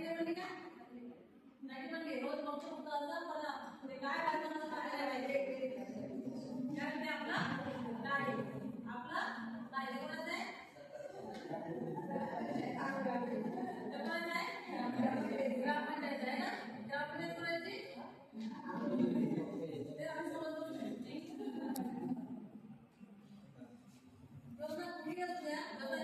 नगरीकरण काय नगरीकरण रोज मोक्ष होत असता पण ते काय बांधकाम झालेलं पाहिजे कारण ते आपला नाही आपला नाही कोणाचं आहे ग्रामपंचायत आहे ना ग्रामपंचायत कोणाची ते आम्ही समजतो योजना कुठली असल्या